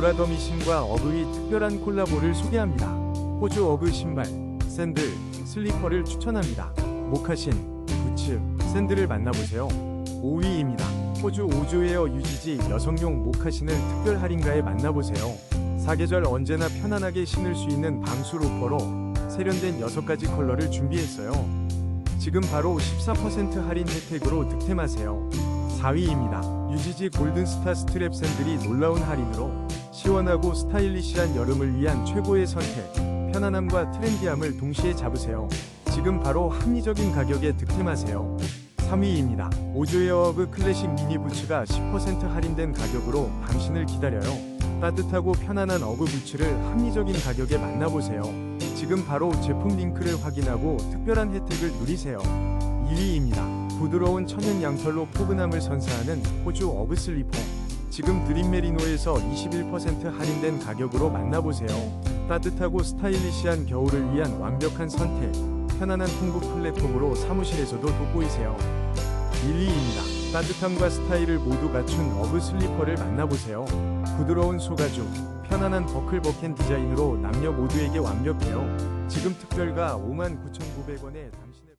보라더미신과 어그의 특별한 콜라보를 소개합니다. 호주 어그 신발, 샌들, 슬리퍼를 추천합니다. 모카신, 부츠, 샌들을 만나보세요. 5위입니다. 호주 오즈웨어 유지지 여성용 모카신을 특별 할인가에 만나보세요. 사계절 언제나 편안하게 신을 수 있는 방수 로퍼로 세련된 6가지 컬러를 준비했어요. 지금 바로 14% 할인 혜택으로 득템하세요. 4위입니다. 유지지 골든스타 스트랩 샌들이 놀라운 할인으로 시원하고 스타일리시한 여름을 위한 최고의 선택. 편안함과 트렌디함을 동시에 잡으세요. 지금 바로 합리적인 가격에 득템하세요. 3위입니다. 오즈웨어그 클래식 미니 부츠가 10% 할인된 가격으로 당신을 기다려요. 따뜻하고 편안한 어그 부츠를 합리적인 가격에 만나보세요. 지금 바로 제품 링크를 확인하고 특별한 혜택을 누리세요. 2위입니다. 부드러운 천연 양털로 포근함을 선사하는 호주 어그 슬리퍼. 지금 드림메리노에서 21% 할인된 가격으로 만나보세요. 따뜻하고 스타일리시한 겨울을 위한 완벽한 선택. 편안한 통부 플랫폼으로 사무실에서도 돋보이세요. 1위입니다. 따뜻함과 스타일을 모두 갖춘 어그 슬리퍼를 만나보세요. 부드러운 소가죽, 편안한 버클버켄 디자인으로 남녀 모두에게 완벽해요. 지금 특별가 59,900원에 당신의